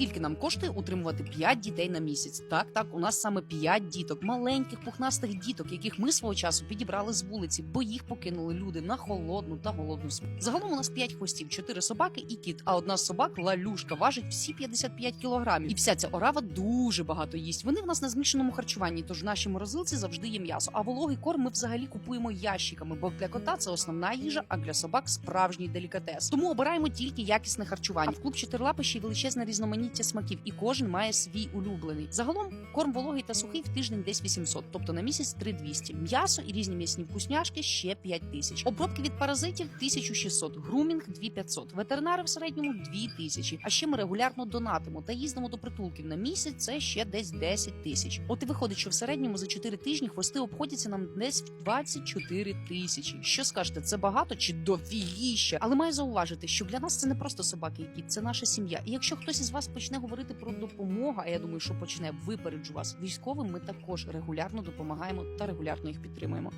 Скільки нам коштує утримувати 5 дітей на місяць? Так, так, у нас саме 5 діток, маленьких пухнастих діток, яких ми свого часу підібрали з вулиці, бо їх покинули люди на холодну та голодну смерть. Загалом у нас 5 хвостів, 4 собаки і кіт. А одна з собак лалюшка важить всі 55 кілограмів. І вся ця орава дуже багато їсть. Вони в нас на змішаному харчуванні, тож в нашій морозилці завжди є м'ясо. А вологий корм ми взагалі купуємо ящиками, бо для кота це основна їжа, а для собак справжній делікатес. Тому обираємо тільки якісне харчування. А в клуб чотирилапи ще й величезне різноманіття смаків, і кожен має свій улюблений. Загалом корм вологий та сухий в тиждень десь 800, тобто на місяць 3200. М'ясо і різні м'ясні вкусняшки ще 5000. Обробки від паразитів 1600, грумінг 2500, ветеринари в середньому 2000. А ще ми регулярно донатимо та їздимо до притулків на місяць. Це ще десь 10 тисяч. От і виходить, що в середньому за 4 тижні хвости обходяться нам десь в 24 тисячі. Що скажете, це багато чи дофігіще? Але маю зауважити, що для нас це не просто собаки, і кіт, це наша сім'я. І якщо хтось із вас почне говорити про допомогу, а я думаю, що почне випереджу вас військовим, ми також регулярно допомагаємо та регулярно їх підтримуємо.